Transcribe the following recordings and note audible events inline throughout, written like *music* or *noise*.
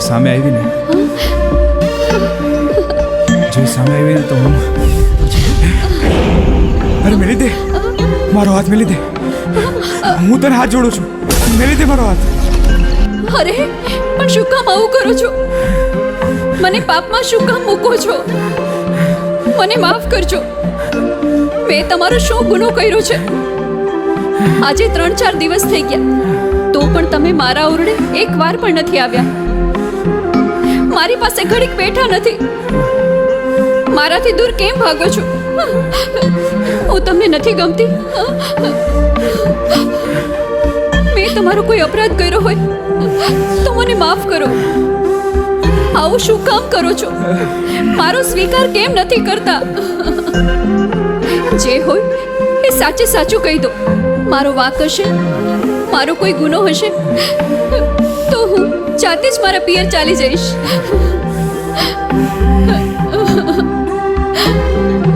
એ સામે આવી ને જો સામે આવી તો હું અરે, મેલી દે. મારો હાથ મેલી દે. હું તને હાથ જોડું છું. મેલી દે મારો હાથ. અરે, પણ શું કામ આવું કરો છો? મને પાપમાં શું કામ મૂકો છો? મને માફ કરજો. મેં તમારો શું ગુનો કર્યો છે? આજે ત્રણ ચાર દિવસ થઈ ગયા. તો પણ તમે મારા ઓરડે એક વાર પણ નથી આવ્યા. મારી પાસે ઘડીક બેઠા નથી. મારાથી દૂર કેમ ભાગો છો? હું તમને નથી ગમતી. મેં તમારો કોઈ અપરાધ કર્યો હોય તો મને માફ કરો. આવું શું કામ કરો છો? મારો સ્વીકાર કેમ નથી કરતા? જે હોય એ સાચે સાચું કહી દો. મારો વાક હશે, મારો કોઈ ગુનો હશે જાતે જ મારા પિયર ચાલી જઈશ.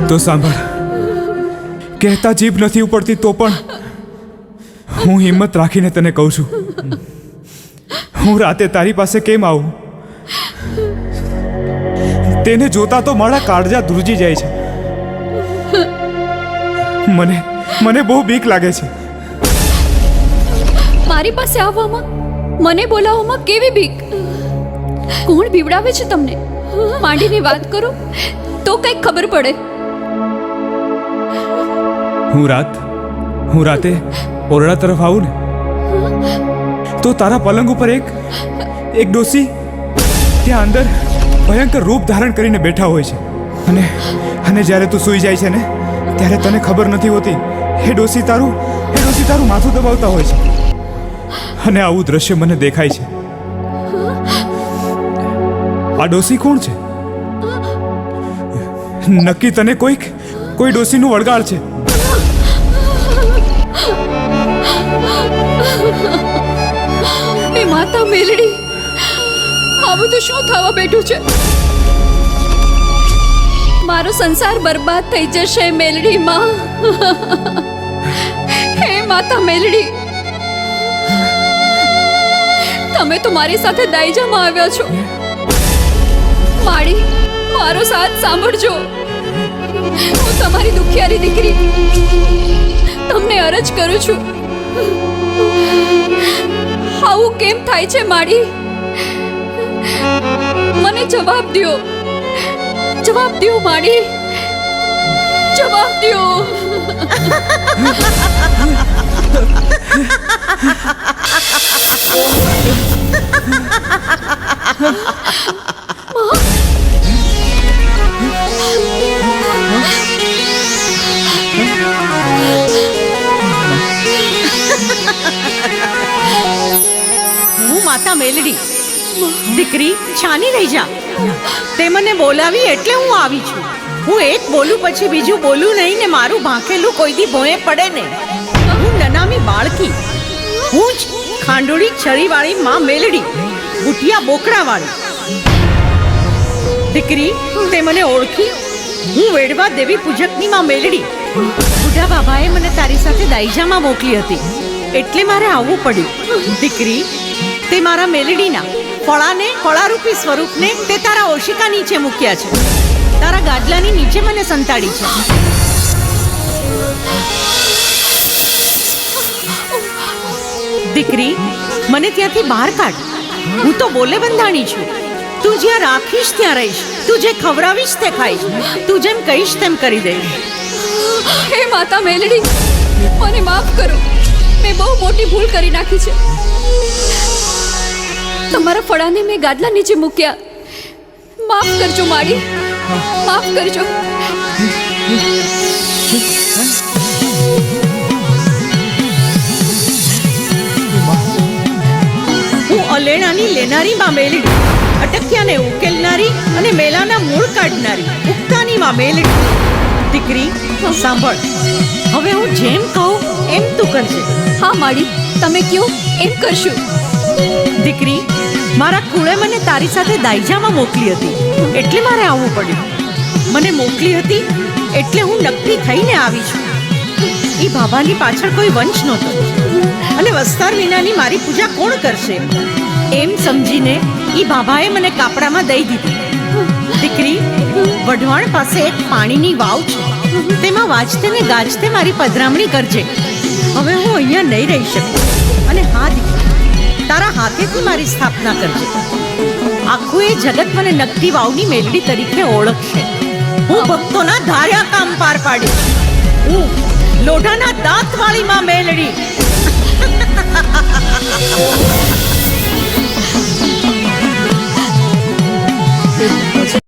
તો સાંભળ. કહેતા જીભ નથી ઉપડતી તો પણ હું હિંમત રાખીને તને કહું છું. હું રાતે તારી પાસે કેમ આવું? તેને જોતા તો મારા કાળજા ધ્રુજી જાય છે. મને મને બહુ બીક લાગે છે. મારી પાસે આવવામાં મને બોલાવવામાં કેવી બીક કોણ બીવડાવે છે તમને? માંડીને વાત કરો, તો કંઈક ખબર પડે. હું રાત, હું રાતે ઓરડા તરફ આવું ને, તો તારા પલંગ ઉપર એક એક ડોસી ત્યાં અંદર ભયંકર રૂપ ધારણ કરીને બેઠા હોય છે. અને અને જ્યારે તું સૂઈ જાય છે ને, ત્યારે તને ખબર નથી હોતી, એ ડોસી તારું, એ ડોસી તારું માથું દબાવતા હોય છે. અને આવું દ્રશ્ય મને દેખાય છે. આ ડોસી કોણ છે? નક્કી તને કોઈક, કોઈ ડોસીનું વળગાડ છે? એ માતા મેલડી આ બધું શું થવા બેઠું છે? મારો સંસાર બરબાદ થઈ જશે મેલડી માં. હે માતા મેલડી તમે તો મારી સાથે દાઈજામાં આવ્યા છો. માડી મારો સાથ સાંભળજો. હું તમારી દુખિયારી દીકરી. તમને અરજ કરું છું. આવું કેમ થાય છે માડી મને જવાબ દ્યો. જવાબ દો માડી જવાબ દ્યો. *laughs* હું માતા મેલડી. દીકરી, છાની રહી જા. તે મને બોલાવી એટલે હું આવી છું. હું એક બોલું પછી બીજું બોલું નહીં ને મારું ભાંખેલું કોઈ દી ભોંય પડે ને. હું નનામી બાળકી. હું જ ખાંડોળી, છરીવાળી માં મેલડી, ગુટિયા બોકડાવાળી. દીકરી, તે મને ઓળખી. હું વેડવા દેવી પૂજકની માં મેલડી. બુઢા બાબાએ મને તારી સાથે દાઈજામાં મોકલી હતી. એટલે મારે આવવું પડ્યું. દીકરી, તે મારા મેલડીના ફળાને, ફળારૂપી સ્વરૂપને તે તારા ઓશિકા નીચે મૂક્યા છે. તારા ગાદલાની નીચે મને સંતાડી છે. દીકરી, મને ત્યાંથી બહાર કાઢ. હું તો બોલે બંધાણી છું. તું જ્યાં રાખીશ ત્યાં રહીશ. તું જે ખવડાવીશ તે ખાઈશ. તું જેમ કહીશ તેમ કરી દઈશ. હે માતા મેલડી, મને માફ કરો. મેં બહુ મોટી ભૂલ કરી નાખી છે. તમારા ફળાને મેં ગાદલા નીચે મૂક્યા. માફ કરજો માડી માફ કરજો. અલેણાની લેનારી માં મેલડી અટક્યાને ઉકેલનારી અને મેલાના મૂળ કાઢનારી ઉક્તાની માં મેલડી દીકરી સાંભળ. હવે હું જેમ કહું એમ તું કરજે. હા માડી તમે કયો એમ કરશું. દીકરી મારા કુળે મને તારી સાથે દાઈજામાં મોકલી હતી. એટલે મારે આવવું પડ્યું. મને મોકલી હતી એટલે હું નક્કી થઈને આવી છું. એ બાબાની પાછળ કોઈ વંશ નહોતો. અને વસ્તાર વિનાની મારી પૂજા કોણ કરશે? એમ સમજીને એ બાબાએ મને કાપડામાં દઈ દીધી. દીકરી, વઢવાણ પાસે એક પાણીની વાવ છે. તેમાં વાંચતે ને ગાજતે મારી પધરામણી કરજે. હવે હું અહીંયા નહીં રહી શકું. અને હા દીકરી, તારા હાથેથી મારી સ્થાપના કરજે. આખું એ જગત મને નકટી વાવની મેલડી તરીકે ઓળખશે. હું ભક્તોના ધાર્યા કામ પાર પાડીશ હું લોઢાના દાંતવાળીમાં મેલડી. 把最